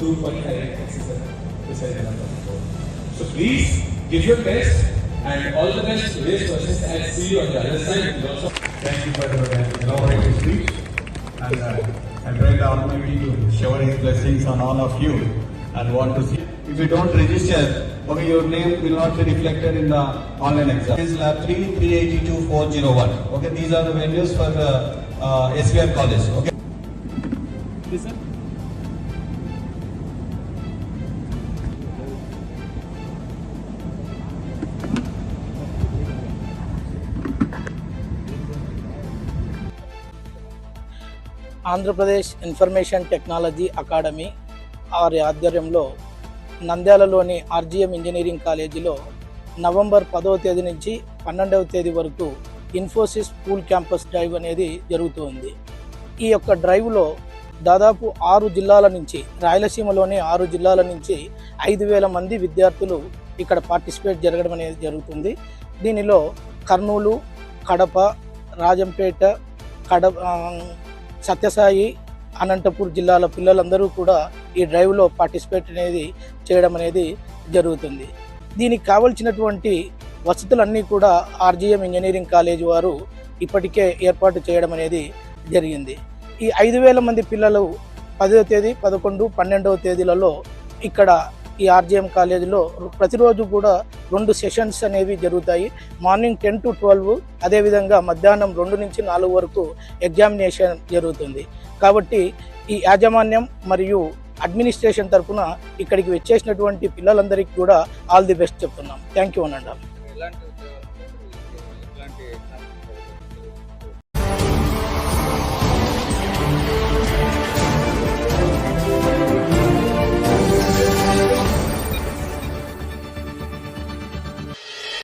two point nine X is the precise number. So please give your best and all the best to today's questions and see you on the other side. We'll also Thank you for your elaborate speech. And uh, I pray the Almighty to shower His blessings on all of you and want to see. If you don't register, okay, your name will not be reflected in the online exam. This is lab 3 382 401. Okay, these are the venues for the uh, SVR college. Okay. Andhra Pradesh information technology academy వారి ఆధ్వర్యంలో నంద్యాలలోని RGM engineering కాలేజీలో November పదవ తేదీ నుంచి పన్నెండవ తేదీ వరకు ఇన్ఫోసిస్ స్కూల్ క్యాంపస్ డ్రైవ్ అనేది జరుగుతుంది. ఈ యొక్క డ్రైవ్లో దాదాపు ఆరు జిల్లాల నుంచి రాయలసీమలోని ఆరు జిల్లాల నుంచి ఐదు వేల మంది విద్యార్థులు ఇక్కడ పార్టిసిపేట్ జరగడం అనేది జరుగుతుంది. దీనిలో కర్నూలు కడప రాజంపేట కడప సత్యసాయి అనంతపూర్ జిల్లాల పిల్లలందరూ కూడా ఈ డ్రైవ్లో పార్టిసిపేట్ అనేది చేయడం అనేది జరుగుతుంది. దీనికి కావలసినటువంటి వసతులన్నీ కూడా ఆర్జీఎం ఇంజనీరింగ్ కాలేజ్ వారు ఇప్పటికే ఏర్పాటు చేయడం అనేది జరిగింది. ఈ ఐదు వేల మంది పిల్లలు పదో తేదీ పదకొండు పన్నెండవ తేదీలలో ఇక్కడ ఈ ఆర్జీఎం కాలేజీలో ప్రతిరోజు కూడా రెండు సెషన్స్ అనేవి జరుగుతాయి. మార్నింగ్ టెన్ టు ట్వెల్వ్ అదేవిధంగా మధ్యాహ్నం రెండు నుంచి నాలుగు వరకు ఎగ్జామినేషన్ జరుగుతుంది. కాబట్టి ఈ యాజమాన్యం మరియు అడ్మినిస్ట్రేషన్ తరఫున ఇక్కడికి వచ్చేసినటువంటి పిల్లలందరికీ కూడా ఆల్ ది బెస్ట్ చెప్తున్నాం. థ్యాంక్ యూ అనండి.